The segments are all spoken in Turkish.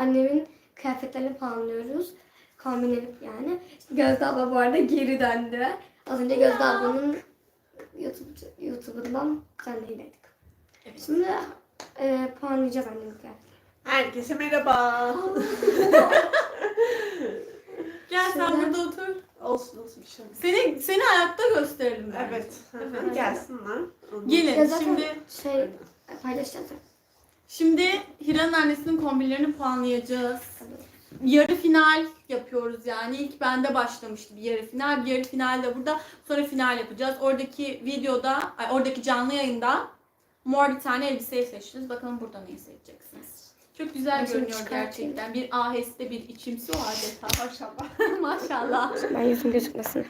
annemin kıyafetlerini puanlıyoruz. Kombinlenip yani. Gözde abla bu arada geri döndü. Az önce Gözde ablanın YouTube, YouTube'undan canlıydık. Evet. Şimdi e, puanlayacağız annemin kıyafetlerini. Herkese merhaba. Gel sen Şöyle. burada otur. olsun olsun bir şey olmaz. Seni seni ayakta gösterelim bence. Evet. Gelsinler. Gelin Ya zaten şimdi şey paylaşacağız. Şimdi Hira'nın annesinin kombinlerini puanlayacağız. Yarı final yapıyoruz yani. İlk bende başlamıştı bir yarı final. Bir yarı final de burada. Sonra final yapacağız. Oradaki videoda, ay, oradaki canlı yayında mor bir tane elbiseyi seçtiniz. Bakalım burada neyi seçeceksiniz. Çok güzel Ben görünüyor çıkartayım. gerçekten. Bir aheste bir içimsi o adeta. Maşallah. Maşallah. Ben yüzüm gözükmesin.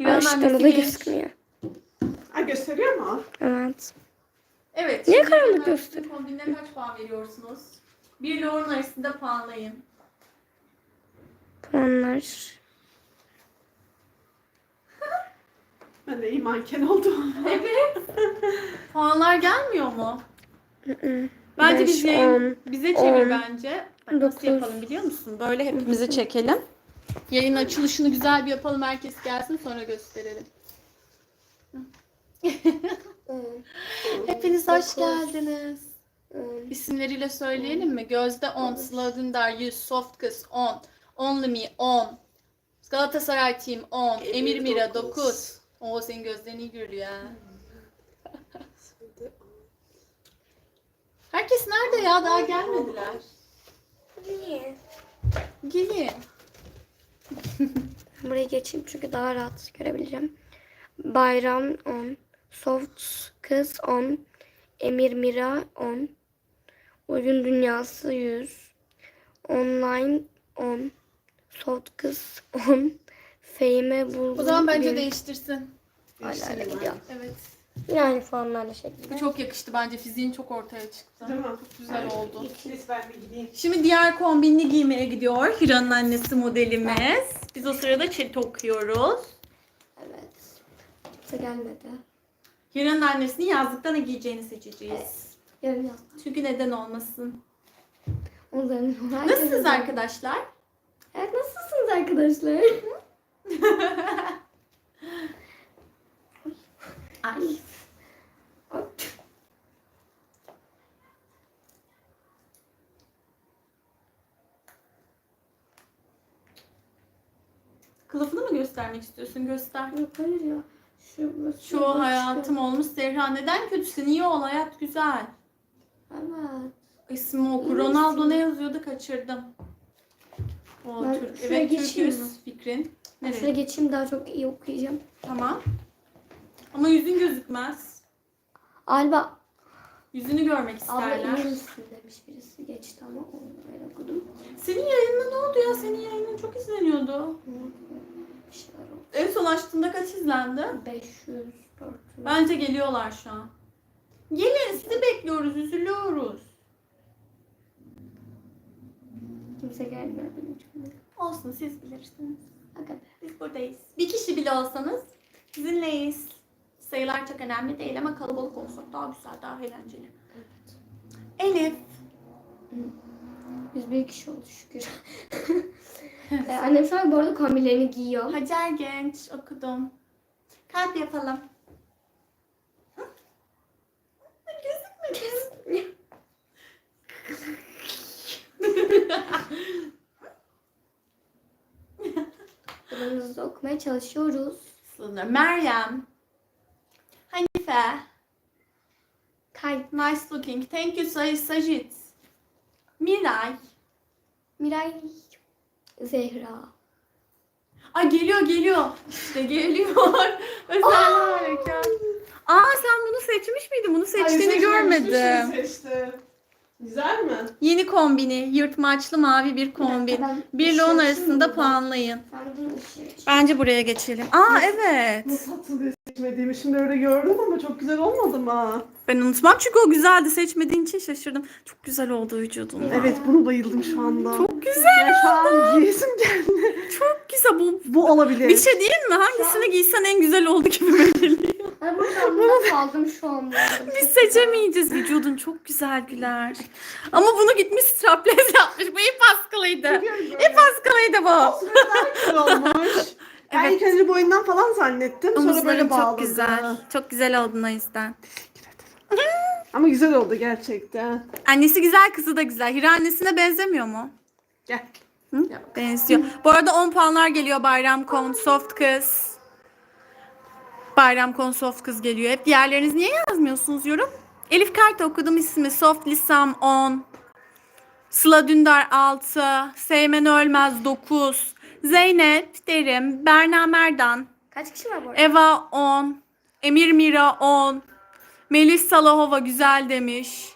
Hira'nın annesi da gözükmüyor. Ha, gösteriyor mu? Evet. Evet. Niye karanlık göster- Kombinine kaç puan veriyorsunuz? 1 ile 10 arasında puanlayın. Puanlar. Ben de iyi manken oldum. Evet. Puanlar gelmiyor mu? Bence Beş, biz yayın- on, bize çevir on, bence. Bak nasıl dokuz. yapalım biliyor musun? Böyle hepimizi çekelim. Yayın açılışını güzel bir yapalım. Herkes gelsin sonra gösterelim. Hepiniz hoş geldiniz. İsimleriyle söyleyelim mi? Gözde 10, Sıla Dündar 100, Soft Kız 10, Only Me 10, Galatasaray Team 10, Emir Emir Mira dokuz. 9. Oo senin gözlerin iyi görüyor ha. Herkes nerede ya? Daha gelmediler. Niye? Gelin. Buraya geçeyim çünkü daha rahat görebileceğim. Bayram 10. Soft Kız 10. Emir Mira 10. Oyun Dünyası 100. Online 10. Soft Kız 10. Fehime Bulgur O zaman bence bir- değiştirsin. Hala gidiyor. Evet. Yine aynı puanlarla şeklinde. Bu çok yakıştı bence. Fiziğin çok ortaya çıktı. Değil mi? Çok güzel oldu. Neyse ben bir gideyim. Şimdi diğer kombinli giymeye gidiyor. Hira'nın annesi modelimiz. Biz o sırada chat okuyoruz. Evet. Kimse gelmedi. Hira'nın annesinin yazlıkta ne giyeceğini seçeceğiz. Yarın yaz. Çünkü neden olmasın. Onların Nasılsınız arkadaşlar? Evet nasılsınız arkadaşlar? Ay. Kılıfını mı göstermek istiyorsun? Göster. Yok hayır ya. Şu, Şu hayatım olmuş Zehra. Neden kötüsün? İyi ol. Hayat güzel. Evet. İsmi oku. Ronaldo ne yazıyordu? Kaçırdım. O Ben Türk. şuraya Evet geçeyim Türk'üz mi? fikrin. Ben Nereye? şuraya geçeyim daha çok iyi okuyacağım. Tamam. Ama yüzün gözükmez. Alba. Yüzünü görmek Abla isterler. iyi misin demiş birisi. Geçti ama onu öyle okudum. Senin yayınında ne oldu ya? Senin yayının çok izleniyordu. Bir şeyler oldu. En son açtığında kaç izlendi? 500, 400. Bence geliyorlar şu an. Gelin sizi bekliyoruz, üzülüyoruz. Kimse gelmiyor benim için. Olsun siz bilirsiniz. Aga be. Biz buradayız. Bir kişi bile olsanız sizinleyiz. Sayılar çok önemli değil ama kalabalık olsak daha güzel, daha eğlenceli. Elif. Biz bir kişi oldu şükür. ee, annem şu an bu arada kombilerini giyiyor. Hacer Genç okudum. Kalp yapalım. Gözükmedi. Yılımızda okumaya çalışıyoruz. Sınır. Meryem. Hanife. Kay, Nice looking. Thank you Sajit. Miray. Miray, Zehra. Ay geliyor geliyor. İşte geliyor. Özel harekat. Aa sen bunu seçmiş miydin? Bunu seçtiğini görmedim. Seçti. Güzel mi? Yeni kombini. Yırtmaçlı mavi bir kombin. ben 1 ile 10 ışığı arasında puanlayın. Ben bunu ışığı Bence buraya geçelim. Aa evet. Nasıl hatırlıyor seçmediğimi şimdi öyle gördüm ama çok güzel olmadı mı? Ben unutmam çünkü o güzeldi. Seçmediğin için şaşırdım. Çok güzel oldu vücudun. Evet bunu bayıldım şu anda. Çok güzel. Ya şu an giyesim geldi. Çok güzel bu. Bu olabilir. Bir şey değil mi? Hangisini giysen en güzel oldu gibi geliyor. Burada kaldım şu anda. Biz seçemeyeceğiz. Vücudun çok güzel güler. Ama bunu gitmiş strapless yapmış. Bu ip askılıydı. İp askılıydı bu. Daha güzel olmuş. Ben Evet. ilk önce boyundan falan zannettim. Sonra böyle Omuzların bağladı. çok güzel. Çok güzel oldun o yüzden. Ama güzel oldu gerçekten. Annesi güzel, kızı da güzel. Hira annesine benzemiyor mu? Gel. Hı? Benziyor. Bu arada 10 puanlar geliyor Bayram Kon Soft Kız. Bayram Kon Soft Kız geliyor. Hep diğerleriniz niye yazmıyorsunuz yorum? Elif Kart okudum ismi. Soft Lisam 10. Sıla Dündar 6. Seymen Ölmez 9. Zeynep Derim. Berna Merdan. Kaç kişi var bu arada? Eva 10. Emir Mira 10. Melis Salahova güzel demiş.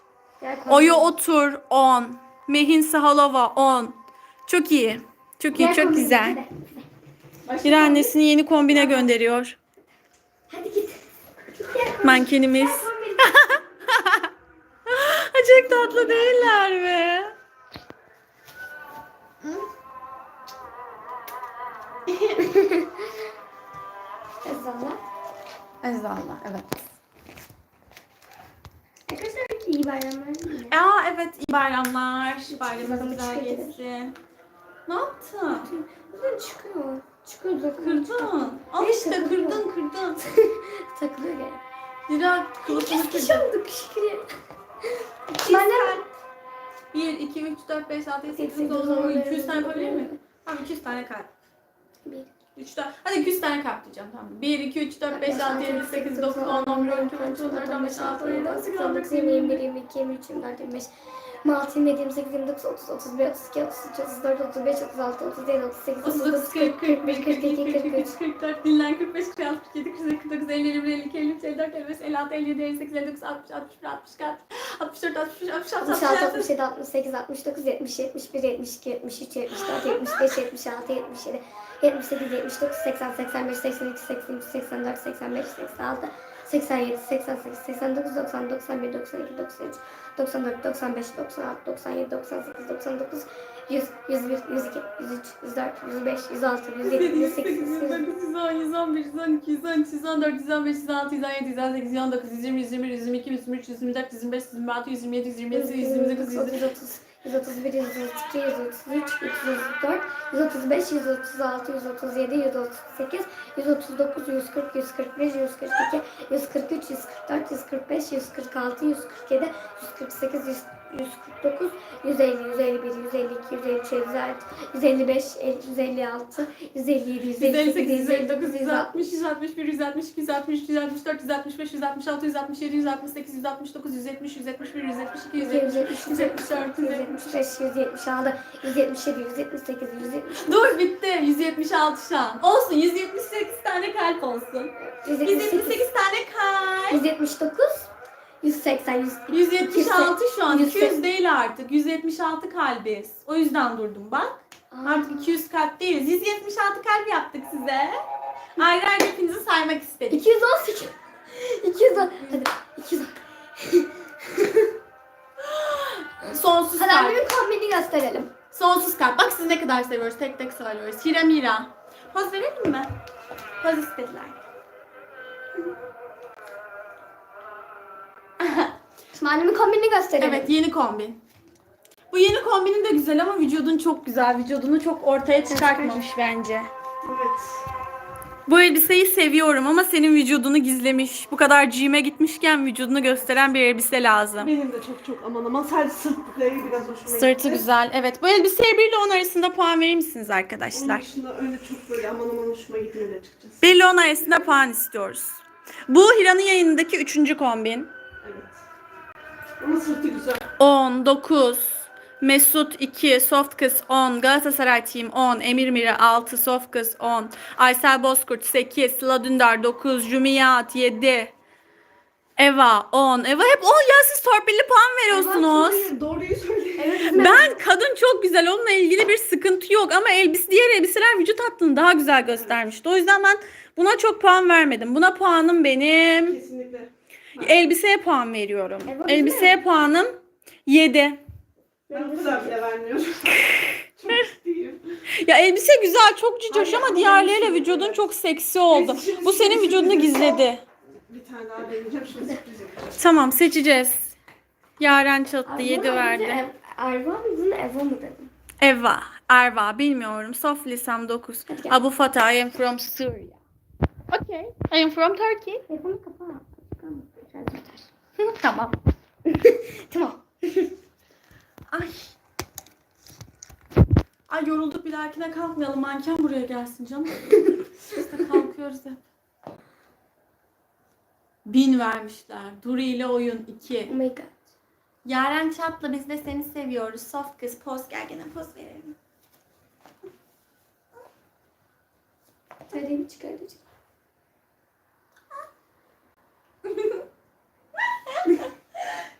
Oyu. Otur 10. Mehin Sahalova 10. Çok iyi. Çok iyi, çok güzel. Bir annesini yeni kombine gönderiyor. Hadi git. Mankenimiz. Çok tatlı değiller mi? Ezanlar. Ezallah evet. Arkadaşlar iyi bayramlar. Aa evet iyi bayramlar. Bayramınız Bayramı güzel çıkıyor. geçsin. Ne yaptın? Buradan çıkıyor. Çıkıyor da Kırdın. Al Neyse, işte kırdın kırdın. Takılıyor gene. Dila kılıfını kişi kırdın. olduk şükür. Ben de 1, 2, 3, 4, 5, 6, 7, 8, Sekiz, 9, dokuz, 10, on, 200 tane yapabilir miyim? Tamam 200 tane kalp. Bir. 3 tane. Hadi 200 tane kalp diyeceğim tamam. 1, 2, 3, 4, 5, 6, 7, 8, 9, 10, 11, 12, 13, 14, 15, 16, 17, 18, 19, 20, 21, 22, 23, 24, 25, 26, 27, 28, 29, 30, 31, 32, 33, 34, 35, 36, 37, 38, 39, 40, 41, 42, 43, 44, dinlen 45, 46, 47, 48, 49, 50, 51, 52, 53, 54, 55, 56, 57, 58, 59, 60, 61, 62, 64, 65, 66, 66, 67. 67, 68, 69, 70, 71, 72, 73, 74, 75, 76, 77, 78, 79, 80, 85, 82, 83, 84, 85, 86, 87, 88, 89, 90, 91, 92, 93, 94, 95, 96, 97, 98, 99, 100, 101, 102, 103, 104, 105, 106, 107, 108, 109, 110, 111, 112, 113, 114, 115, 116, 117, 118, 119, 120, 121, 122, 123, 124, 125, 126, 127, 127, 129, 130. 131, 132, 133, 134, 135, 136, 137, 138, 139, 140, 141, 142, 143, 144, 145, 146, 147, 148, 149, 150, 151, 152, 153, 155, 156, 157, 158, 158, 159, 160, 160, 161, 162, 163, 164, 165, 166, 167, 168, 169, 170, 171, 172, 173, 174, 175, 176, 177, 178, 179, Dur bitti. 176 şu an. Olsun 178 tane kalp olsun. 178 tane kalp. 179, 180, 100, 176 şu an. 100 200 değil artık. 176 kalbiz. O yüzden durdum bak. Artık 200 kalp değiliz. 176 kalp yaptık size. Ayrı ayrı hepinizi saymak istedik. 218, 210, hadi 210. Sonsuz Hadi kalp. annemin kombini gösterelim. Sonsuz kalp. Bak siz ne kadar seviyoruz. Tek tek söylüyoruz. Hira Mira. Poz verelim mi? Poz istediler. Şimdi annemin kombini gösterelim. Evet yeni kombin. Bu yeni kombinin de güzel ama vücudun çok güzel. Vücudunu çok ortaya çıkartmamış bence. Evet. Bu elbiseyi seviyorum ama senin vücudunu gizlemiş. Bu kadar gym'e gitmişken vücudunu gösteren bir elbise lazım. Benim de çok çok aman aman sadece sırt detayı biraz hoşuma Sırtı gitti. güzel. Evet bu elbiseye 1 ile 10 arasında puan verir misiniz Onun arkadaşlar? dışında öyle çok böyle aman aman hoşuma gitmedi açıkçası. 1 ile 10 arasında puan istiyoruz. Bu Hira'nın yayınındaki 3. kombin. Ama sırtı güzel. 10, 9, Mesut 2, Soft Kız 10, Galatasaray Team 10, Emir Mira 6, Soft Kız 10, Aysel Bozkurt 8, Sıla Dündar 9, Cumiyat 7, Eva 10. Eva hep 10 ya siz torpilli puan veriyorsunuz. Doğruyu söyleyin. Evet, Ben kadın çok güzel onunla ilgili bir sıkıntı yok ama elbise diğer elbiseler vücut hattını daha güzel göstermişti. O yüzden ben buna çok puan vermedim. Buna puanım benim Kesinlikle. Elbiseye puan veriyorum. Eva Elbiseye puanım 7. Ben bu kadar bile vermiyorum. çok ciddiyim. Ya elbise güzel, çok cicoş ama diğerleriyle vücudun çok seksi oldu. Bu senin vücudunu gizledi. tane daha deneyeceğim. Şimdi sürpriz yapacağım. Tamam seçeceğiz. Yaren çattı Ay, 7 buna verdi. Erva mı bunu Eva mı dedim? Eva, Erva bilmiyorum. Sof lisem 9. Hadi gel. Abu Fatah, I am from Syria. Okay. I am from Turkey. Telefonu kapa. Tamam. Tamam. Ay. Ay yorulduk bir dahakine kalkmayalım. Manken buraya gelsin canım. De kalkıyoruz hep. Bin vermişler. Duri ile oyun 2. Oh my god. Yaren Çat'la biz de seni seviyoruz. Soft kız poz gel gene poz verelim. Terliğimi çıkaracağım.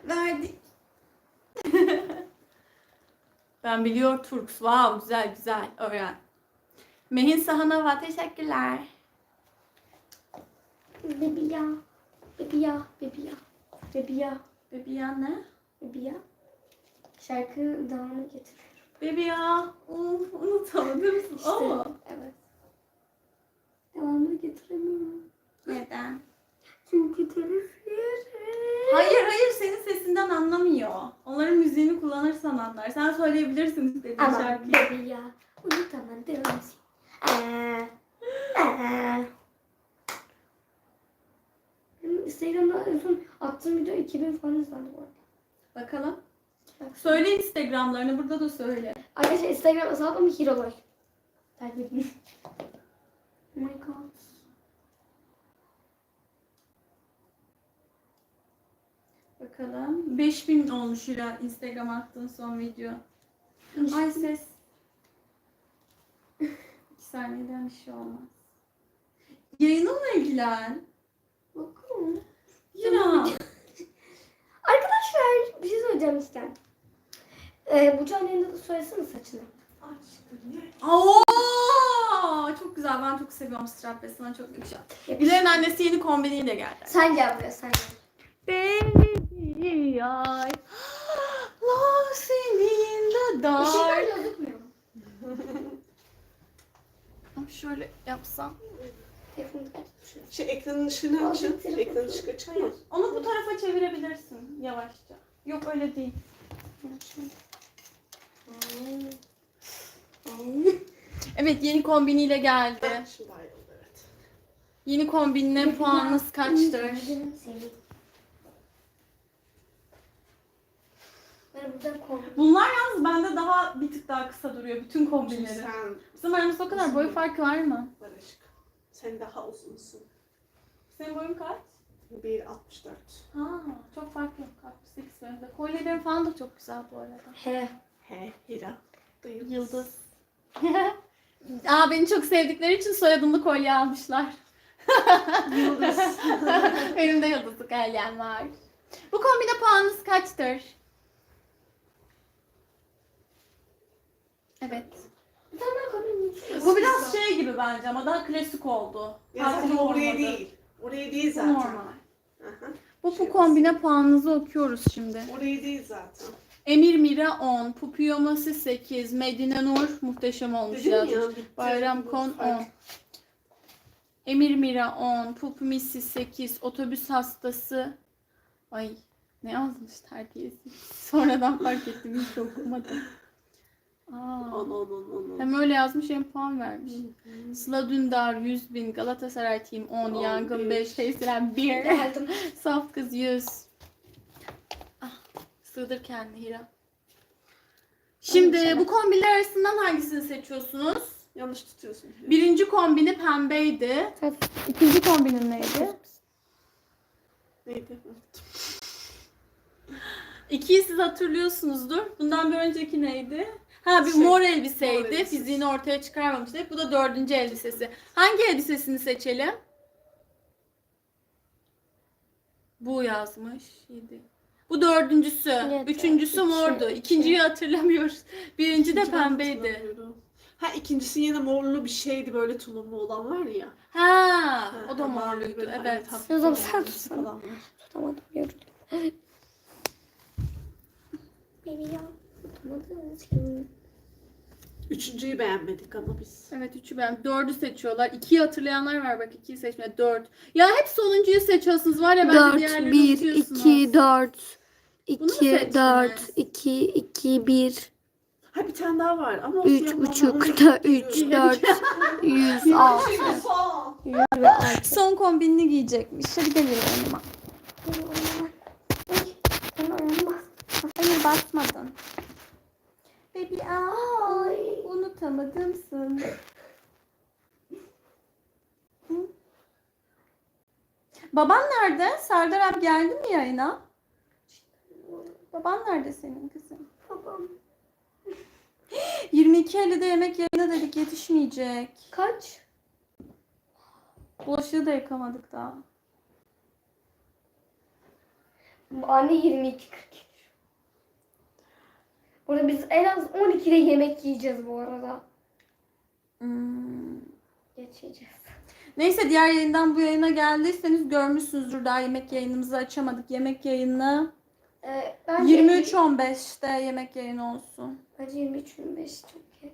Verdik. ben biliyor Turks. Wow güzel güzel öğren. Mehin Sahanova teşekkürler. Baby ya. Baby ya. Baby ya. Baby ya. Bebeğin ne? Baby ya. Şarkı devamını getir. Bebi ya. Of unutamadım. İşte, Ama. evet. Devamını getiremiyorum. Neden? Çünkü telif. Hayır hayır senin sesinden anlamıyor. Onların müziğini kullanırsan anlar. Sen söyleyebilirsin istediğin Ama şarkıyı. baby ya. Unutamadım. Eee. Eee. Benim Instagram'da en son attığım video 2000 falan izlendi bu arada. Bakalım. Söyle Instagram'larını burada da söyle. Arkadaşlar Instagram hesabım Hiroloy. Takip edin. Oh my god. Bakalım. 5000 olmuş Hira Instagram attığın son video. Ay ses. İki saniyeden bir şey olmaz. Yayınınla ilgilen. Bakın. Hira. Arkadaşlar bir şey söyleyeceğim işte. Ee, bu canlı yayında da söylesene saçını. Oo! Çok güzel. Ben çok seviyorum strap sana çok yakışıyor. Güler'in annesi yeni kombiniyle geldi. Sen gel buraya sen gel. Baby I lost in the dark. Işıklar gözükmüyor. Şöyle yapsam. Telefonu. Şey ekranın ışığını açın. telefonu. Ekranın ışığı açın mı? Onu bu tarafa çevirebilirsin yavaşça. Yok öyle değil. Evet yeni kombiniyle geldi. Şimdi ayrıldı evet. Yeni kombinine puanınız kaçtır? Ben buradan korktum. Bunlar yalnız bende daha bir tık daha kısa duruyor bütün Çünkü kombinleri. sen Bizim aramızda o kadar boy farkı var mı? Barışık. Sen daha uzunsun. Senin boyun kaç? 1.64. Ha, çok fark yok. 68 benim de. Kolyelerin falan da çok güzel bu arada. He. He Hira. Duyuyor musun? Yıldız. Aa beni çok sevdikleri için soyadımlı kolye almışlar. Yıldız. Benim de yıldızlı kolyem var. Bu kombine puanınız kaçtır? Evet. Bir tane daha koyayım. Bu biraz şey gibi bence ama daha klasik oldu. ya zaten Partili oraya olmadı. değil. Oraya değil Bu zaten. normal. Aha. Bu Şey bu kombine puanınızı okuyoruz şimdi. Oraya değil zaten. Emir Mira 10, Pupiyomasi 8, Medine Nur muhteşem olmuş Dedim yazmış. ya. bitti. Bayram Bu Kon fark. 10. Emir Mira 10, Pup Misi 8, Otobüs Hastası. Ay ne yazmış terbiyesiz. Sonradan fark ettim hiç okumadım. Aa, hem öyle yazmış hem puan vermiş. Sıla Dündar 100 bin, Galatasaray Team 10, On Yangın bir. 5, Teyselen 1, Geldim. Soft Kız 100. Ah, sığdır kendini Hira. Şimdi bu kombinler arasından hangisini seçiyorsunuz? Yanlış tutuyorsun. Birinci kombini pembeydi. İkinci kombinin neydi? Neydi? İkiyi siz hatırlıyorsunuzdur. Bundan bir önceki neydi? Ha bir Şey, mor elbiseydi. mor elbisesi. Fiziğini ortaya çıkarmamıştı. Bu da dördüncü elbisesi. Hangi elbisesini seçelim? Bu yazmış. Yedi. Bu dördüncüsü. Evet, Üçüncüsü iki, mordu. iki. İkinciyi hatırlamıyoruz. Birinci de İkinci pembeydi. Ha ikincisi yine morlu bir şeydi böyle tulumlu olan var ya. Ha, o da Ha, morluydu. böyle, Evet. O zaman sen falan var. Tutamadım. Yoruldum. Baby ya. Tutamadım. Üçüncüyü beğenmedik ama biz. Evet üçü ben. Dördü seçiyorlar. İkiyi hatırlayanlar var bak. ikiyi seçmiyor. Dört. Ya hep sonuncuyu seçiyorsunuz var ya bence 4, diğerlerini 1, unutuyorsunuz. 2, 4, Bunu mu 2, seçtiniz? 4, 2, 2, 1, Ha bir tane daha var ama o 3 siyah buçuk, mamamı 3, 4, 106, 106. Son kombinini giyecekmiş. Hadi gel yanıma. Hayır basmadın. Baby aa, Ay. unutamadımsın. Baban nerede? Serdar abi geldi mi yayına? Baban nerede senin kızım? Babam. 22.50'de yemek yerine dedik yetişmeyecek. Kaç? Bulaşığı da yıkamadık daha. Anne 22 40. Burada biz en az 12'de yemek yiyeceğiz bu arada. Hmm. Geçeceğiz. Neyse diğer yayından bu yayına geldiyseniz görmüşsünüzdür daha yemek yayınımızı açamadık. Yemek yayını Ee, bence 23.15'te yemek yayını olsun. Bence 23 25 çok geç.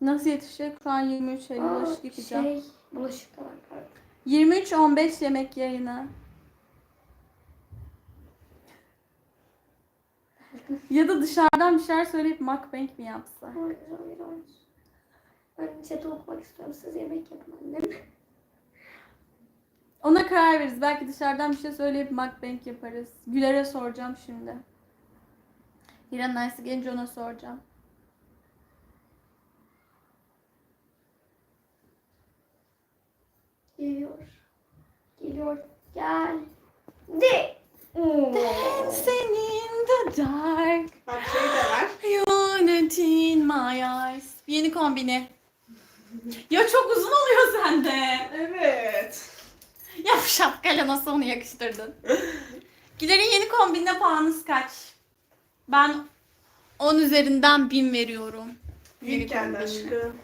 Nasıl yetişecek? Şu an 23.50 Aa, bulaşık yıkayacağım. Şey, bulaşık da var. pardon. 23.15 yemek yayını. Ya da dışarıdan bir şeyler söyleyip mukbang mi yapsa? Hayır, hayır, hayır. Ben chat'e okumak istiyorum. Siz yemek yapın annem. Ona karar veririz. Belki dışarıdan bir şey söyleyip mukbang yaparız. Güler'e soracağım şimdi. İran Nice'ı gelince ona soracağım. Geliyor. Geliyor. Gel. Senin the dark. Bak şey de var. Unit in my eyes. Yeni kombini. Ya çok uzun oluyor sende. Evet. Ya bu şapkayla nasıl onu yakıştırdın? Güler'in yeni kombinine puanınız kaç? Ben 10 üzerinden 1000 veriyorum. Yeni kombinine. aşkım.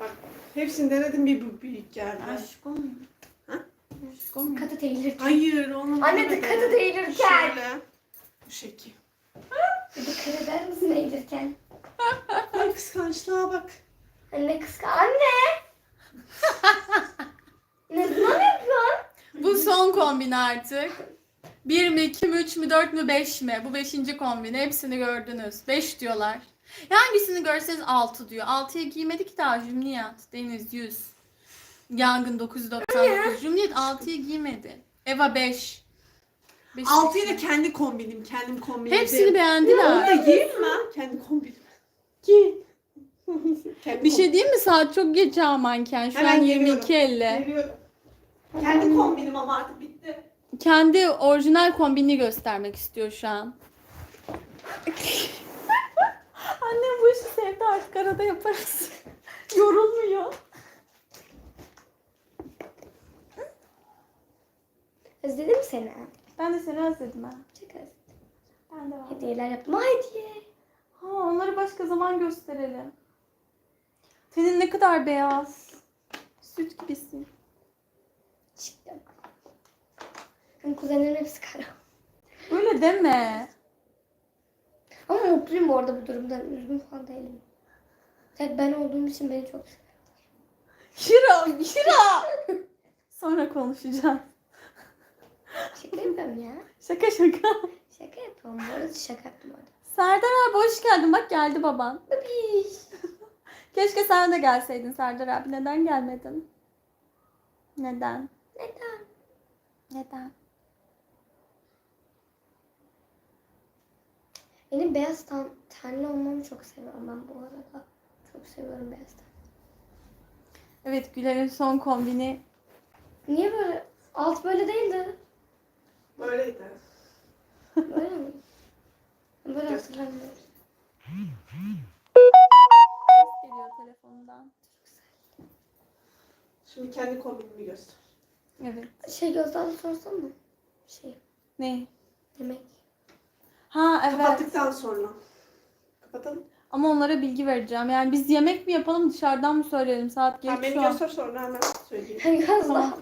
Bak hepsini denedim bir bu büyük geldi. Aşkım. Katı değilirken. Hayır onu Anne dikkat değilirken. Şöyle. Bu şekil. Dikkat eder misin eğilirken? Ay kıskançlığa bak. Anne kıskan. Anne. ne ne yapıyorsun? Bu son kombin artık. 1 mi, 2 mi, 3 mü, 4 mü, 5 mi? Bu 5. kombin. Hepsini gördünüz. 5 diyorlar. Hangisini görseniz 6 diyor. 6'ya giymedik daha Cümliyat. Deniz 100. Yangın 999. Cümliyat 6'ya giymedi. Eva 5. Beş- Altıyı da kendi kombinim. Kendim kombinledim. Hepsini Onu beğendiler. da giyeyim mi? Kendi kombinim. Giy. Kendi Bir şey diyeyim mi? Saat çok geç ha manken. Şu Hemen an geliyorum. 22.50. Geliyorum. Kendi kombinim ama artık bitti. Kendi orijinal kombini göstermek istiyor şu an. Annem bu işi sevdi artık arada yaparız. Yorulmuyor. Özledim seni. Ben de seni özledim ha. Çok özledim. Ben de var. Hediyeler yaptım. Ha hediye. Ha, onları başka zaman gösterelim. Senin ne kadar beyaz. Süt gibisin. Çıktım. Benim kuzenlerim hepsi kara. Öyle deme. Ama mutluyum orada bu durumdan. Üzgün falan değilim. Tek ben olduğum için beni çok Hira, Hira. Sonra konuşacağız. Şaka yapıyorum ya. Şaka şaka. Şaka yapıyorum. Bu arada şaka yaptım orada. Serdar abi hoş geldin. Bak geldi baban. Babiş. Keşke sen de gelseydin Serdar abi. Neden gelmedin? Neden? Neden? Neden? Benim beyaz tan tenli olmamı çok seviyorum ben bu arada. Çok seviyorum beyaz ten. Evet Güler'in son kombini. Niye böyle? Alt böyle değildi. Böyleydi. Böyle mi? Böyle hatırlamıyorum. Geliyor telefondan. Şimdi kendi kombinimi göster. Evet. Şey gözden sorsana mı? Şey Ne? demek. Ha evet. Kapattıktan sonra. Kapatalım. Ama onlara bilgi vereceğim. Yani biz yemek mi yapalım dışarıdan mı söyleyelim? Saat geç Sen beni şu an. göster sonra hemen söyleyeyim. Gözden. Tamam.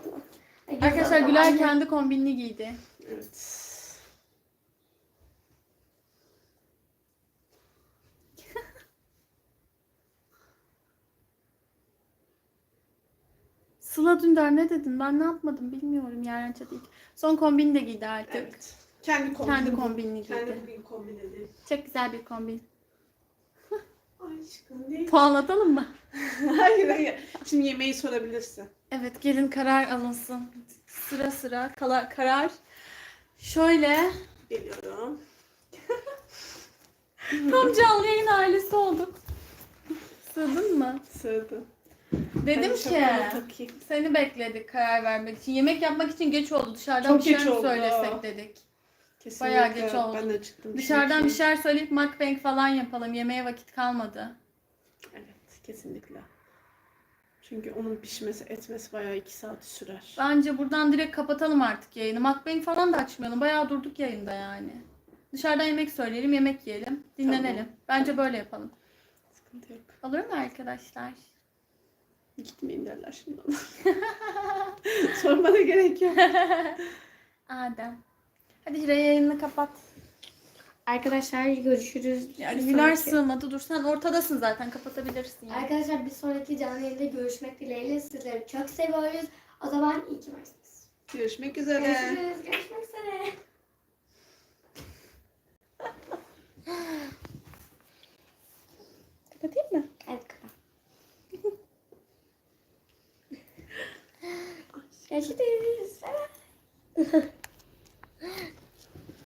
Arkadaşlar Güler kendi kombinini giydi. Evet. Sıla Dündar ne dedin? Ben ne yapmadım bilmiyorum yarın çatı. Son kombini de giydi artık. Evet. Kendi kombini. Kendi kombinini giydi. Kendi bir. Çok güzel bir kombin. Aşkım ne? Puanlatalım mı? hayır hayır. Şimdi yemeği sorabilirsin. Evet gelin karar alınsın. Sıra sıra kala, karar Şöyle Geliyorum. tam canlı yayın ailesi olduk. Sığdın mı? Sığdı. Dedim Ben ki seni bekledik karar vermek için. Yemek yapmak için geç oldu. Dışarıdan Çok bir şeyler geç oldu. söylesek dedik. Kesinlikle. Bayağı geç oldu. Ben de çıktım. Dışarıdan bir çünkü. şeyler söyleyip mukbang falan yapalım. Yemeğe vakit kalmadı. Evet kesinlikle. Çünkü onun pişmesi etmesi bayağı iki saat sürer. Bence buradan direkt kapatalım artık yayını. Mukbang falan da açmayalım. Bayağı durduk yayında yani. Dışarıdan yemek söyleyelim, yemek yiyelim, dinlenelim. Tamam. Bence böyle yapalım. Sıkıntı yok. Olur mu arkadaşlar? Gitmeyin derler şimdi ona. Sormana gerek yok. Adem. Hadi Hira yayını kapat. Arkadaşlar görüşürüz. Yani Güler sığmadı. Dur sen ortadasın zaten. Kapatabilirsin yani. Arkadaşlar bir sonraki canlı yayında görüşmek dileğiyle sizleri çok seviyoruz. O zaman iyi ki varsınız. Görüşmek üzere. Görüşürüz. Görüşmek üzere. Kapatayım mı? Evet kapat. Görüşürüz.